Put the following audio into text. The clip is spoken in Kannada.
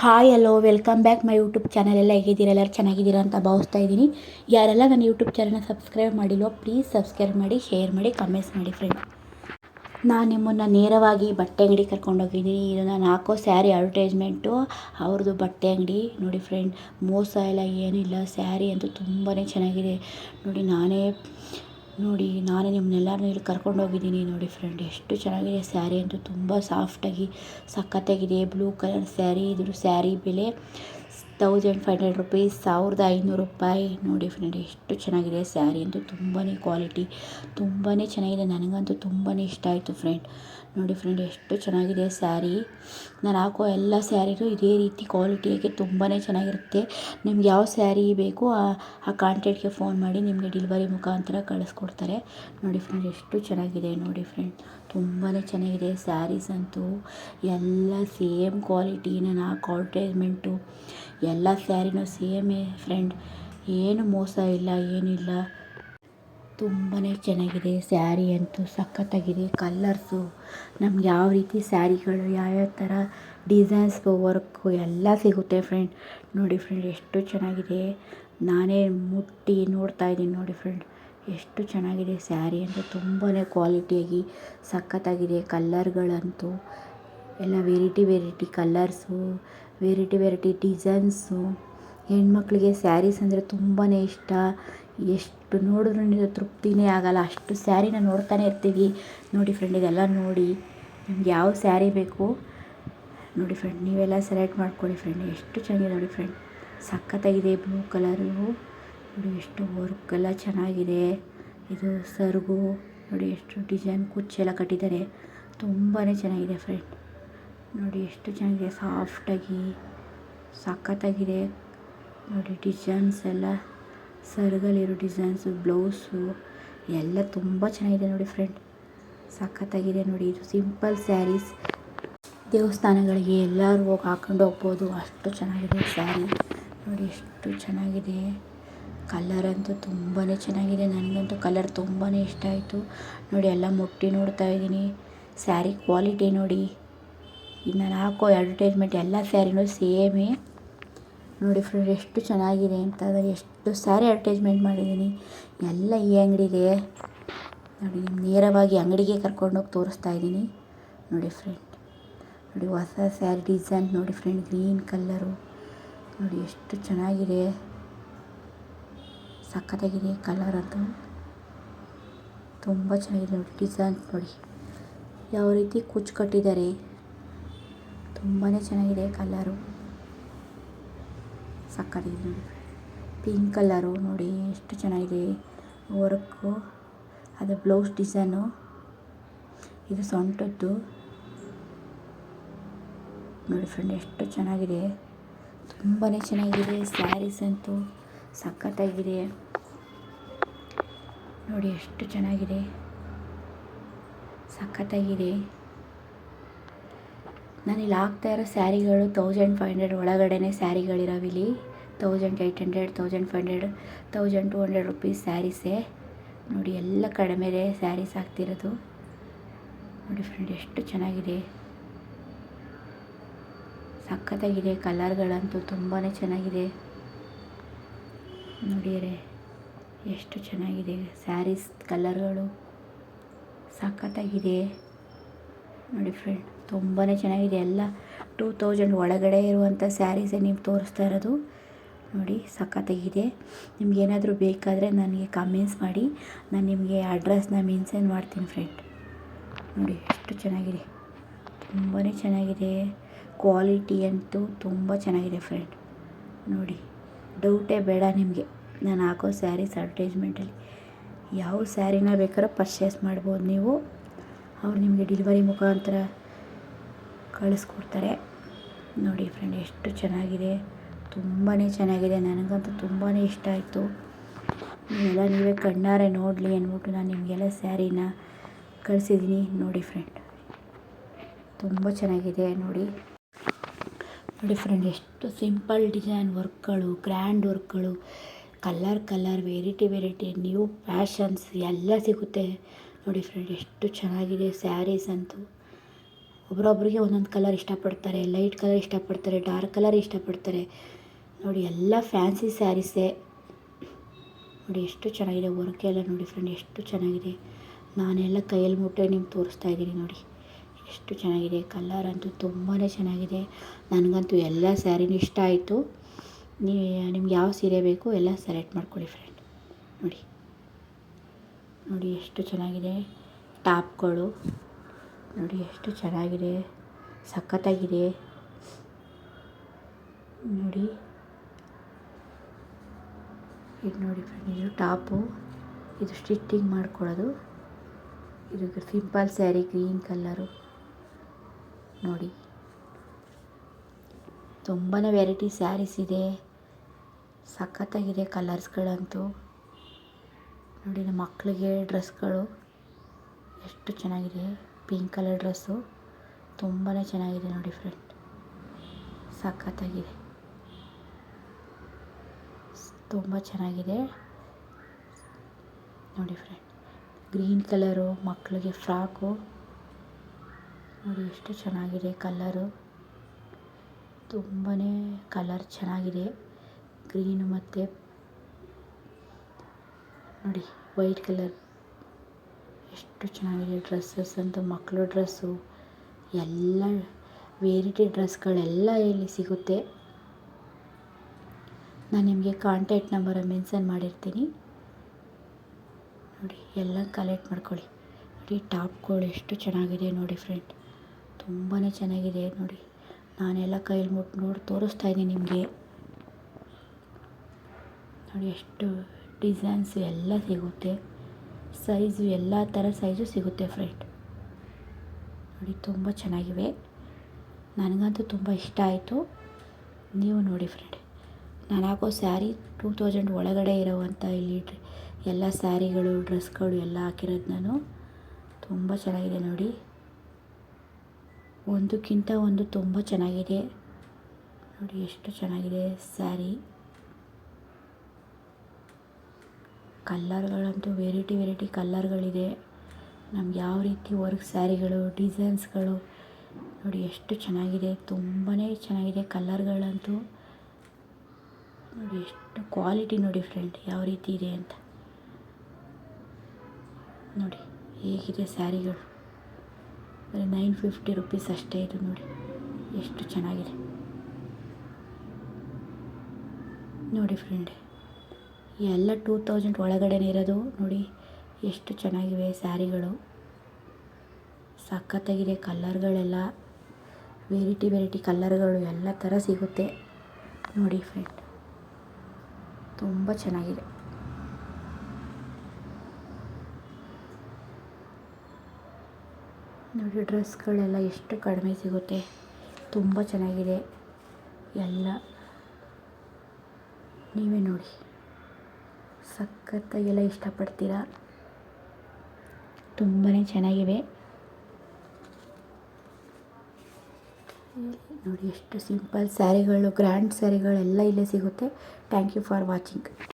Hi hello welcome back my YouTube channel ಎಲ್ಲ ಹೇಗಿದ್ದೀರಾ? ಎಲ್ಲರೂ ಚೆನ್ನಾಗಿದ್ದೀರಾ ಅಂತ ಭಾವಿಸ್ತಾ ಇದ್ದೀನಿ. ಯಾರೆಲ್ಲ ನನ್ನ ಯೂಟ್ಯೂಬ್ ಚಾನಲ್ನ ಸಬ್ಸ್ಕ್ರೈಬ್ ಮಾಡಿಲ್ವೋ ಪ್ಲೀಸ್ ಸಬ್ಸ್ಕ್ರೈಬ್ ಮಾಡಿ ಶೇರ್ ಮಾಡಿ ಕಮೆಂಟ್ಸ್ ಮಾಡಿ ಫ್ರೆಂಡ್ ನಾನು ನಿಮ್ಮನ್ನು ನೇರವಾಗಿ ಬಟ್ಟೆ ಅಂಗಡಿ ಕರ್ಕೊಂಡೋಗಿದ್ದೀನಿ ಇದು ನಾನು ಹಾಕೋ ಸ್ಯಾರಿ ಅಡ್ವರ್ಟೈಸ್ಮೆಂಟು ಅವ್ರದ್ದು ಬಟ್ಟೆ ಅಂಗಡಿ. ನೋಡಿ ಫ್ರೆಂಡ್ ಮೋಸ ಎಲ್ಲ ಏನಿಲ್ಲ. ಸ್ಯಾರಿ ಅಂತೂ ತುಂಬಾ ಚೆನ್ನಾಗಿದೆ. ನೋಡಿ ನಾನೇ ನೋಡಿ, ನಾನೇ ನಿಮ್ಮನ್ನೆಲ್ಲರನ್ನೂ ಇಲ್ಲಿ ಕರ್ಕೊಂಡೋಗಿದ್ದೀನಿ ನೋಡಿ ಫ್ರೆಂಡ್ ಎಷ್ಟು ಚೆನ್ನಾಗಿದೆ ಸ್ಯಾರಿ ಅಂತೂ ತುಂಬ ಸಾಫ್ಟಾಗಿ ಸಖತ್ತಾಗಿದೆ. ಬ್ಲೂ ಕಲರ್ ಸ್ಯಾರಿ ಇದ್ರ ಸ್ಯಾರಿ ಬೆಲೆ ತೌಸಂಡ್ ಫೈವ್ ಹಂಡ್ರೆಡ್ ರುಪೀಸ್ ಸಾವಿರದ ಐನೂರು ರೂಪಾಯಿ. ನೋಡಿ ಫ್ರೆಂಡ್ ಎಷ್ಟು ಚೆನ್ನಾಗಿದೆ ಸ್ಯಾರಿ ಅಂತೂ ತುಂಬಾ ಕ್ವಾಲಿಟಿ ತುಂಬಾ ಚೆನ್ನಾಗಿದೆ. ನನಗಂತೂ ತುಂಬಾ ಇಷ್ಟ ಆಯಿತು ಫ್ರೆಂಡ್ ನೋಡಿ ಫ್ರೆಂಡ್ ಎಷ್ಟು ಚೆನ್ನಾಗಿದೆ ಸ್ಯಾರಿ. ನಾನು ಹಾಕೋ ಎಲ್ಲ ಸ್ಯಾರಿನೂ ಇದೇ ರೀತಿ ಕ್ವಾಲಿಟಿಯಾಗಿ ತುಂಬಾ ಚೆನ್ನಾಗಿರುತ್ತೆ. ನಿಮ್ಗೆ ಯಾವ ಸ್ಯಾರಿ ಬೇಕು ಆ ಆ ಕಾಂಟ್ಯಾಕ್ಟ್ಗೆ ಫೋನ್ ಮಾಡಿ ನಿಮಗೆ ಡೆಲಿವರಿ ಮುಖಾಂತರ ಕಳಿಸ್ಕೊಡ್ತಾರೆ. ನೋಡಿ ಫ್ರೆಂಡ್ ಎಷ್ಟು ಚೆನ್ನಾಗಿದೆ ನೋಡಿ ಫ್ರೆಂಡ್ ತುಂಬಾ ಚೆನ್ನಾಗಿದೆ ಸ್ಯಾರೀಸ್ ಅಂತೂ. ಎಲ್ಲ ಸೇಮ್ ಕ್ವಾಲಿಟಿ ನಾನು ಹಾಕೋ ಅಡ್ವರ್ಟೈಸ್ಮೆಂಟು ಎಲ್ಲ ಸ್ಯಾರಿನೂ ಸೇಮೇ ಫ್ರೆಂಡ್ ಏನು ಮೋಸ ಇಲ್ಲ, ಏನಿಲ್ಲ. ತುಂಬಾ ಚೆನ್ನಾಗಿದೆ. ಸ್ಯಾರಿ ಅಂತೂ ಸಖತ್ತಾಗಿದೆ. ಕಲ್ಲರ್ಸು ನಮ್ಗೆ ಯಾವ ರೀತಿ ಸ್ಯಾರಿಗಳು ಯಾವ್ಯಾವ ಥರ ಡಿಸೈನ್ಸ್ ವರ್ಕು ಎಲ್ಲ ಸಿಗುತ್ತೆ ಫ್ರೆಂಡ್. ನೋಡಿ ಫ್ರೆಂಡ್ ಎಷ್ಟು ಚೆನ್ನಾಗಿದೆ. ನಾನೇ ಮುಟ್ಟಿ ನೋಡ್ತಾ ಇದ್ದೀನಿ ನೋಡಿ ಫ್ರೆಂಡ್. ಎಷ್ಟು ಚೆನ್ನಾಗಿದೆ ಸ್ಯಾರಿ ಅಂತೂ ತುಂಬಾ ಕ್ವಾಲಿಟಿಯಾಗಿ ಸಖತ್ತಾಗಿದೆ. ಕಲ್ಲರ್ಗಳಂತೂ ಎಲ್ಲ variety variety colours variety variety designs. ಹೆಣ್ಮಕ್ಳಿಗೆ ಸ್ಯಾರೀಸ್ ಅಂದರೆ ತುಂಬಾ ಇಷ್ಟ. ಎಷ್ಟು ನೋಡಿದ್ರೂ ತೃಪ್ತಿನೇ ಆಗೋಲ್ಲ, ಅಷ್ಟು ಸ್ಯಾರಿನ ನೋಡ್ತಾನೆ ಇರ್ತೀವಿ. ನೋಡಿ ಫ್ರೆಂಡ್ ಇದೆಲ್ಲ ನೋಡಿ. ನಿಮ್ಗೆ ಯಾವ ಸ್ಯಾರಿ ಬೇಕು? ನೋಡಿ ಫ್ರೆಂಡ್ ನೀವೆಲ್ಲ ಸೆಲೆಕ್ಟ್ ಮಾಡ್ಕೊಳ್ಳಿ ಫ್ರೆಂಡ್ ಎಷ್ಟು ಚೆನ್ನಾಗಿದೆ ನೋಡಿ ಫ್ರೆಂಡ್ ಸಖತ್ತಾಗಿದೆ ಬ್ಲೂ ಕಲರು ನೋಡಿ ಎಷ್ಟು ವರ್ಕ್ ಎಲ್ಲ ಚೆನ್ನಾಗಿದೆ. ಇದು ಸರ್ಗು. ನೋಡಿ ಎಷ್ಟು ಡಿಸೈನ್ ಕುಚ್ಚೆಲ್ಲ ಕಟ್ಟಿದ್ದಾರೆ. ತುಂಬಾ ಚೆನ್ನಾಗಿದೆ ಫ್ರೆಂಡ್ ನೋಡಿ ಎಷ್ಟು ಚೆನ್ನಾಗಿದೆ ಸಾಫ್ಟಾಗಿ ಸಖತ್ತಾಗಿದೆ. ನೋಡಿ ಡಿಸೈನ್ಸ್ ಎಲ್ಲ. ಸೆರಗಲ್ಲಿರೋ ಡಿಸೈನ್ಸು, ಬ್ಲೌಸು ಎಲ್ಲ ತುಂಬ ಚೆನ್ನಾಗಿದೆ ನೋಡಿ ಫ್ರೆಂಡ್ ಸಖತ್ತಾಗಿದೆ ನೋಡಿ ಇದು ಸಿಂಪಲ್ ಸ್ಯಾರೀಸ್ ದೇವಸ್ಥಾನಗಳಿಗೆ ಎಲ್ಲರೂ ಹೋಗಿ ಹಾಕ್ಕೊಂಡು ಹೋಗ್ಬೋದು. ಅಷ್ಟು ಚೆನ್ನಾಗಿದೆ ಸ್ಯಾರಿ ನೋಡಿ ಎಷ್ಟು ಚೆನ್ನಾಗಿದೆ. ಕಲರ್ ಅಂತೂ ತುಂಬಾ ಚೆನ್ನಾಗಿದೆ. ನನಗಂತೂ ಕಲರ್ ತುಂಬಾ ಇಷ್ಟ ಆಯಿತು. ನೋಡಿ ಎಲ್ಲ ಮುಟ್ಟಿ ನೋಡ್ತಾ ಇದ್ದೀನಿ. ಸ್ಯಾರಿ ಕ್ವಾಲಿಟಿ ನೋಡಿ. ಇನ್ನು ನಾನು ಹಾಕೋ ಅಡ್ವರ್ಟೈಸ್ಮೆಂಟ್ ಎಲ್ಲ ಸ್ಯಾರಿನೂ ಸೇಮೇ. ನೋಡಿ ಫ್ರೆಂಡ್ ಎಷ್ಟು ಚೆನ್ನಾಗಿದೆ ಅಂತ ಎಷ್ಟು ಸ್ಯಾರಿ ಅಡ್ವರ್ಟೈಸ್ಮೆಂಟ್ ಮಾಡಿದ್ದೀನಿ. ಎಲ್ಲ ಈ ಅಂಗಡಿಗೆ ನೋಡಿ, ನೇರವಾಗಿ ಅಂಗಡಿಗೆ ಕರ್ಕೊಂಡೋಗಿ ತೋರಿಸ್ತಾ ಇದ್ದೀನಿ. ನೋಡಿ ಫ್ರೆಂಡ್ ನೋಡಿ ಹೊಸ ಸ್ಯಾರಿ ಡಿಸೈನ್ ನೋಡಿ ಫ್ರೆಂಡ್ ಗ್ರೀನ್ ಕಲ್ಲರು ನೋಡಿ ಎಷ್ಟು ಚೆನ್ನಾಗಿದೆ. ಸಖತ್ತಾಗಿದೆ ಕಲರ್ ಅಂತೂ ತುಂಬ ಚೆನ್ನಾಗಿದೆ ನೋಡಿ ಡಿಸೈನ್ ನೋಡಿ. ಯಾವ ರೀತಿ ಕುಚ್ಚು ಕಟ್ಟಿದ್ದಾರೆ. ತುಂಬಾ ಚೆನ್ನಾಗಿದೆ ಕಲರು ಸಕ್ಕತ್ತಾಗಿದೆ ಪಿಂಕ್ ಕಲರು ನೋಡಿ ಎಷ್ಟು ಚೆನ್ನಾಗಿದೆ. ವರ್ಕು, ಅದು ಬ್ಲೌಸ್ ಡಿಸೈನು. ಇದು ಸೊಂಟದ್ದು. ನೋಡಿ ಫ್ರೆಂಡ್, ಎಷ್ಟು ಚೆನ್ನಾಗಿದೆ. ತುಂಬಾ ಚೆನ್ನಾಗಿದೆ. ಸ್ಯಾರೀಸ್ ಅಂತೂ ಸಖತ್ತಾಗಿದೆ. ನೋಡಿ ಎಷ್ಟು ಚೆನ್ನಾಗಿದೆ. ಸಖತ್ತಾಗಿದೆ. ನಾನಿಲ್ಲಿ ಹಾಕ್ತಾ ಇರೋ ಸ್ಯಾರಿಗಳು ತೌಸಂಡ್ ಫೈವ್ ಹಂಡ್ರೆಡ್ ಒಳಗಡೆನೇ ಸ್ಯಾರಿಗಳಿರೋವಿಲ್ಲಿ thousand eight hundred thousand five hundred thousand two hundred rupees ಸ್ಯಾರೀಸೇ ನೋಡಿ ಎಲ್ಲ ಕಡಿಮೆದೇ ಸ್ಯಾರೀಸ್ ಹಾಕ್ತಿರೋದು. ನೋಡಿ ಫ್ರೆಂಡ್ ಎಷ್ಟು ಚೆನ್ನಾಗಿದೆ. ಸಖತ್ತಾಗಿದೆ ಕಲರ್ಗಳಂತೂ ತುಂಬಾ ಚೆನ್ನಾಗಿದೆ. ನೋಡಿದರೆ ಎಷ್ಟು ಚೆನ್ನಾಗಿದೆ ಸ್ಯಾರೀಸ್ ಕಲರ್ಗಳು. ಸಖತ್ತಾಗಿದೆ. ನೋಡಿ ಫ್ರೆಂಡ್ ತುಂಬಾ ಚೆನ್ನಾಗಿದೆ ಎಲ್ಲ. ಟೂ ತೌಸಂಡ್ ಒಳಗಡೆ ಇರುವಂಥ ಸ್ಯಾರೀಸೇ ನೀವು ತೋರಿಸ್ತಾ ಇರೋದು. ನೋಡಿ, ಸಖತ್ತಾಗಿದೆ. ನಿಮ್ಗೇನಾದರೂ ಬೇಕಾದರೆ ನನಗೆ ಕಮೆಂಟ್ಸ್ ಮಾಡಿ. ನಾನು ನಿಮಗೆ ಅಡ್ರೆಸ್ನ ಮೆನ್ಷನ್ ಮಾಡ್ತೀನಿ ಫ್ರೆಂಡ್ ನೋಡಿ, ಎಷ್ಟು ಚೆನ್ನಾಗಿದೆ. ತುಂಬಾ ಚೆನ್ನಾಗಿದೆ. ಕ್ವಾಲಿಟಿ ಅಂತೂ ತುಂಬ ಚೆನ್ನಾಗಿದೆ ಫ್ರೆಂಡ್ ನೋಡಿ ಡೌಟೇ ಬೇಡ ನಿಮಗೆ. ನಾನು ಹಾಕೋ ಸ್ಯಾರೀಸ್ ಅಡ್ವರ್ಟೈಸ್ಮೆಂಟಲ್ಲಿ ಯಾವ ಸ್ಯಾರಿನ ಬೇಕಾದ್ರೂ ಪರ್ಚೇಸ್ ಮಾಡ್ಬೋದು ನೀವು. ಅವ್ರು ನಿಮಗೆ ಡೆಲಿವರಿ ಮುಖಾಂತರ ಕಳಿಸ್ಕೊಡ್ತಾರೆ. ನೋಡಿ ಫ್ರೆಂಡ್ ಎಷ್ಟು ಚೆನ್ನಾಗಿದೆ. ತುಂಬಾ ಚೆನ್ನಾಗಿದೆ. ನನಗಂತೂ ತುಂಬಾ ಇಷ್ಟ ಆಯಿತು. ನೀವೆಲ್ಲ ನೀವೇ ಕಣ್ಣಾರೆ ನೋಡಲಿ ಅಂದ್ಬಿಟ್ಟು ನಾನು ನಿಮಗೆಲ್ಲ ಸ್ಯಾರಿನ ಕಳಿಸಿದ್ದೀನಿ. ನೋಡಿ ಫ್ರೆಂಡ್ ತುಂಬ ಚೆನ್ನಾಗಿದೆ. ನೋಡಿ ನೋಡಿ ಫ್ರೆಂಡ್ ಎಷ್ಟು ಸಿಂಪಲ್ ಡಿಸೈನ್ ವರ್ಕ್ಗಳು grand ವರ್ಕ್ಗಳು colour colour variety variety new fashions ಎಲ್ಲ ಸಿಗುತ್ತೆ. ನೋಡಿ ಫ್ರೆಂಡ್ ಎಷ್ಟು ಚೆನ್ನಾಗಿದೆ ಸ್ಯಾರೀಸ್ ಅಂತೂ. ಒಬ್ರೊಬ್ರಿಗೆ ಒಂದೊಂದು ಕಲರ್ ಇಷ್ಟಪಡ್ತಾರೆ, ಲೈಟ್ ಕಲರ್ ಇಷ್ಟಪಡ್ತಾರೆ, ಡಾರ್ಕ್ ಕಲರ್ ಇಷ್ಟಪಡ್ತಾರೆ. ನೋಡಿ, ಎಲ್ಲ ಫ್ಯಾನ್ಸಿ ಸ್ಯಾರೀಸೇ. ನೋಡಿ, ಎಷ್ಟು ಚೆನ್ನಾಗಿದೆ ವರ್ಕ್ ಎಲ್ಲ ನೋಡಿ ಫ್ರೆಂಡ್ ಎಷ್ಟು ಚೆನ್ನಾಗಿದೆ. ನಾನೆಲ್ಲ ಕೈಯಲ್ಲಿ ಮುಟ್ಟೆ ನಿಮ್ಗೆ ತೋರಿಸ್ತಾ ಇದ್ದೀನಿ ನೋಡಿ. ಎಷ್ಟು ಚೆನ್ನಾಗಿದೆ ಕಲರ್ ಅಂತೂ ತುಂಬಾ ಚೆನ್ನಾಗಿದೆ. ನನಗಂತೂ ಎಲ್ಲ ಸ್ಯಾರಿನೂ ಇಷ್ಟ ಆಯಿತು. ನೀ, ನಿಮ್ಗೆ ಯಾವ ಸೀರೆ ಬೇಕು ಎಲ್ಲ ಸೆಲೆಕ್ಟ್ ಮಾಡ್ಕೊಳ್ಳಿ ಫ್ರೆಂಡ್ ನೋಡಿ. ನೋಡಿ, ಎಷ್ಟು ಚೆನ್ನಾಗಿದೆ. ಟಾಪ್ಗಳು. ನೋಡಿ ಎಷ್ಟು ಚೆನ್ನಾಗಿದೆ, ಸಖತ್ತಾಗಿದೆ. ನೋಡಿ. ಇದು ನೋಡಿ ಫ್ರೆಂಡ್ ಇದು ಟಾಪು. ಇದು ಸ್ಟಿಟ್ಟಿಂಗ್ ಮಾಡ್ಕೊಳ್ಳೋದು. ಇದು ಸಿಂಪಲ್ ಸ್ಯಾರಿ, ಗ್ರೀನ್ ಕಲ್ಲರು ನೋಡಿ. ತುಂಬಾ ವೆರೈಟಿ ಸ್ಯಾರೀಸ್ ಇದೆ. ಸಖತ್ತಾಗಿದೆ ಕಲರ್ಸ್ಗಳಂತೂ. ನೋಡಿ, ನಮ್ಮ ಮಕ್ಕಳಿಗೆ ಡ್ರೆಸ್ಗಳು ಎಷ್ಟು ಚೆನ್ನಾಗಿದೆ. ಪಿಂಕ್ ಕಲರ್ ಡ್ರೆಸ್ಸು ತುಂಬಾ ಚೆನ್ನಾಗಿದೆ ನೋಡಿ ಫ್ರೆಂಡ್. ಸಖತ್ತಾಗಿದೆ. ತುಂಬ ಚೆನ್ನಾಗಿದೆ. ನೋಡಿ ಫ್ರೆಂಡ್, ಗ್ರೀನ್ ಕಲರು, ಮಕ್ಕಳಿಗೆ ಫ್ರಾಕು. ನೋಡಿ ಎಷ್ಟು ಚೆನ್ನಾಗಿದೆ ಕಲ್ಲರು ತುಂಬಾ ಕಲರ್ ಚೆನ್ನಾಗಿದೆ. ಗ್ರೀನು ಮತ್ತು ನೋಡಿ ವೈಟ್ ಕಲರ್. ಎಷ್ಟು ಚೆನ್ನಾಗಿದೆ ಡ್ರೆಸ್ಸಸ್ ಅಂತ, ಮಕ್ಕಳು ಡ್ರೆಸ್ಸು, ಎಲ್ಲ ವೆರೈಟಿ ಡ್ರೆಸ್ಗಳೆಲ್ಲ ಇಲ್ಲಿ ಸಿಗುತ್ತೆ. ನಾನು ನಿಮಗೆ ಕಾಂಟ್ಯಾಕ್ಟ್ ನಂಬರ ಮೆನ್ಷನ್ ಮಾಡಿರ್ತೀನಿ. ನೋಡಿ, ಎಲ್ಲ ಕಲೆಕ್ಟ್ ಮಾಡ್ಕೊಳ್ಳಿ. ನೋಡಿ, ಟಾಪ್ಗಳು ಎಷ್ಟು ಚೆನ್ನಾಗಿದೆ ನೋಡಿ ಫ್ರೆಂಡ್. ತುಂಬಾ ಚೆನ್ನಾಗಿದೆ ನೋಡಿ. ನಾನೆಲ್ಲ ಕೈಲಿ ಮುಟ್ಟು ನೋಡಿ ತೋರಿಸ್ತಾ ಇದ್ದೀನಿ ನಿಮಗೆ. ನೋಡಿ, ಎಷ್ಟು ಡಿಸೈನ್ಸ್ ಎಲ್ಲ ಸಿಗುತ್ತೆ. ಸೈಜು ಎಲ್ಲ ಥರ ಸೈಜು ಸಿಗುತ್ತೆ ಫ್ರೆಂಡ್. ನೋಡಿ, ತುಂಬ ಚೆನ್ನಾಗಿವೆ. ನನಗಂತೂ ತುಂಬ ಇಷ್ಟ ಆಯಿತು. ನೀವು ನೋಡಿ ಫ್ರೆಂಡ್. ನಾನು ಹಾಕೋ ಸ್ಯಾರಿ ಟೂ ತೌಸಂಡ್ ಒಳಗಡೆ ಇರೋವಂಥ ಇಲ್ಲಿ ಎಲ್ಲ ಸ್ಯಾರಿಗಳು, ಡ್ರೆಸ್ಗಳು ಎಲ್ಲ ಹಾಕಿರೋದು ನಾನು. ತುಂಬ ಚೆನ್ನಾಗಿದೆ ನೋಡಿ. ಒಂದಕ್ಕಿಂತ ಒಂದು ತುಂಬ ಚೆನ್ನಾಗಿದೆ. ನೋಡಿ, ಎಷ್ಟು ಚೆನ್ನಾಗಿದೆ ಸ್ಯಾರಿ. ಕಲ್ಲರ್ಗಳಂತೂ ವೆರೈಟಿ ವೆರೈಟಿ ಕಲ್ಲರ್ಗಳಿದೆ ನಮ್ಗೆ ಯಾವ ರೀತಿ ವರ್ಕ್ ಸ್ಯಾರಿಗಳು ಡಿಸೈನ್ಸ್ಗಳು ನೋಡಿ ಎಷ್ಟು ಚೆನ್ನಾಗಿದೆ ತುಂಬಾ ಚೆನ್ನಾಗಿದೆ ಕಲ್ಲರ್ಗಳಂತೂ ನೋಡಿ ಎಷ್ಟು ಕ್ವಾಲಿಟಿ ನೋಡಿ ಫ್ರೆಂಡ್ ಯಾವ ರೀತಿ ಇದೆ ಅಂತ. ನೋಡಿ ಹೇಗಿದೆ ಸ್ಯಾರಿಗಳು. ಬರೀ ನೈನ್ ಫಿಫ್ಟಿ ರುಪೀಸ್ ಅಷ್ಟೇ ಇದು ನೋಡಿ, ಎಷ್ಟು ಚೆನ್ನಾಗಿದೆ. ನೋಡಿ ಫ್ರೆಂಡ್ ಎಲ್ಲ ಟೂ ತೌಸಂಡ್ ಒಳಗಡೆನೇ ಇರೋದು ನೋಡಿ, ಎಷ್ಟು ಚೆನ್ನಾಗಿವೆ ಸ್ಯಾರಿಗಳು. ಸಖತ್ತಾಗಿದೆ ಕಲ್ಲರ್ಗಳೆಲ್ಲ ವೆರೈಟಿ ವೆರೈಟಿ ಕಲ್ಲರ್ಗಳು ಎಲ್ಲ ಥರ ಸಿಗುತ್ತೆ. ನೋಡಿ ಫ್ರೆಂಡ್ ತುಂಬ ಚೆನ್ನಾಗಿದೆ. ನೋಡಿ ಡ್ರೆಸ್ಗಳೆಲ್ಲ ಎಷ್ಟು ಕಡಿಮೆ ಸಿಗುತ್ತೆ. ತುಂಬ ಚೆನ್ನಾಗಿದೆ ಎಲ್ಲ. ನೀವೇ ನೋಡಿ. ಸಖತ್ತಾಗೆಲ್ಲ ಇಷ್ಟಪಡ್ತೀರಾ? ತುಂಬಾ ಚೆನ್ನಾಗಿವೆ ನೋಡಿ, ಎಷ್ಟು ಸಿಂಪಲ್ ಸ್ಯಾರಿಗಳು ಗ್ರ್ಯಾಂಡ್ ಸ್ಯಾರಿಗಳೆಲ್ಲ ಇಲ್ಲೇ ಸಿಗುತ್ತೆ. Thank you for watching